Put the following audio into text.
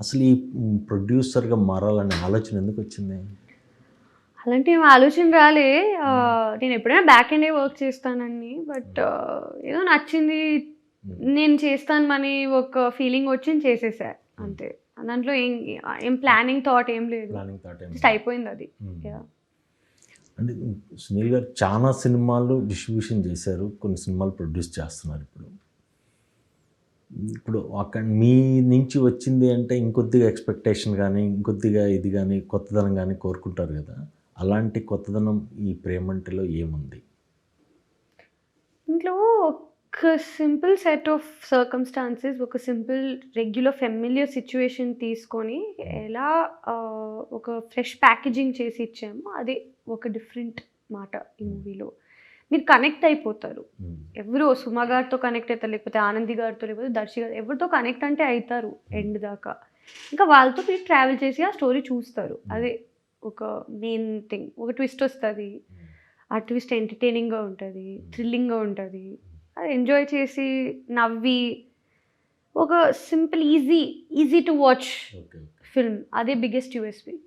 అసలు ఈ ప్రొడ్యూసర్గా మారాలనే ఆలోచన ఎందుకు వచ్చింది? అలాంటి ఏం ఆలోచన రాలే. నేను ఎప్పుడైనా బ్యాక్ ఎండే వర్క్ చేస్తానని బట్ ఏదో నచ్చింది నేను చేస్తాను అని ఒక ఫీలింగ్ వచ్చి చేసేసా అంతే. దాంట్లో ఏం ఏం ప్లానింగ్ థాట్ ఏం లేదు. ప్లానింగ్ థాట్ జస్ట్ అయిపోయింది అది. అంటే సునీల్ గారు చాలా సినిమాలు డిస్ట్రిబ్యూషన్ చేశారు కొన్ని సినిమాలు ప్రొడ్యూస్ చేస్తున్నారు ఇప్పుడు. ఇప్పుడు అక్కడ మీ నుంచి వచ్చింది అంటే ఇంకొద్దిగా ఎక్స్పెక్టేషన్ కానీ ఇంకొద్దిగా ఇది కానీ కొత్తదనం కానీ కోరుకుంటారు కదా. అలాంటి కొత్తదనం ఈ ప్రేమంటిలో ఏముంది? ఇంట్లో ఒక సింపుల్ సెట్ ఆఫ్ సర్కమ్స్టాన్సెస్ ఒక సింపుల్ రెగ్యులర్ ఫెమిలియర్ సిచ్యువేషన్ తీసుకొని ఎలా ఒక ఫ్రెష్ ప్యాకేజింగ్ చేసి ఇచ్చామో అది ఒక డిఫరెంట్ మాట ఈ మూవీలో మీరు కనెక్ట్ అయిపోతారు. ఎవరు సుమ గారితో కనెక్ట్ అవుతారు లేకపోతే ఆనంది గారితో లేకపోతే దర్శి గారు ఎవరితో కనెక్ట్ అంటే అవుతారు ఎండ్ దాకా. ఇంకా వాళ్ళతో మీరు ట్రావెల్ చేసి ఆ స్టోరీ చూస్తారు. అదే ఒక మెయిన్ థింగ్ ఒక ట్విస్ట్ వస్తుంది. ఆ ట్విస్ట్ ఎంటర్టైనింగ్గా ఉంటుంది థ్రిల్లింగ్గా ఉంటుంది. అది ఎంజాయ్ చేసి నవ్వి ఒక simple easy easy to watch film అదే బిగ్గెస్ట్ యూఎస్పి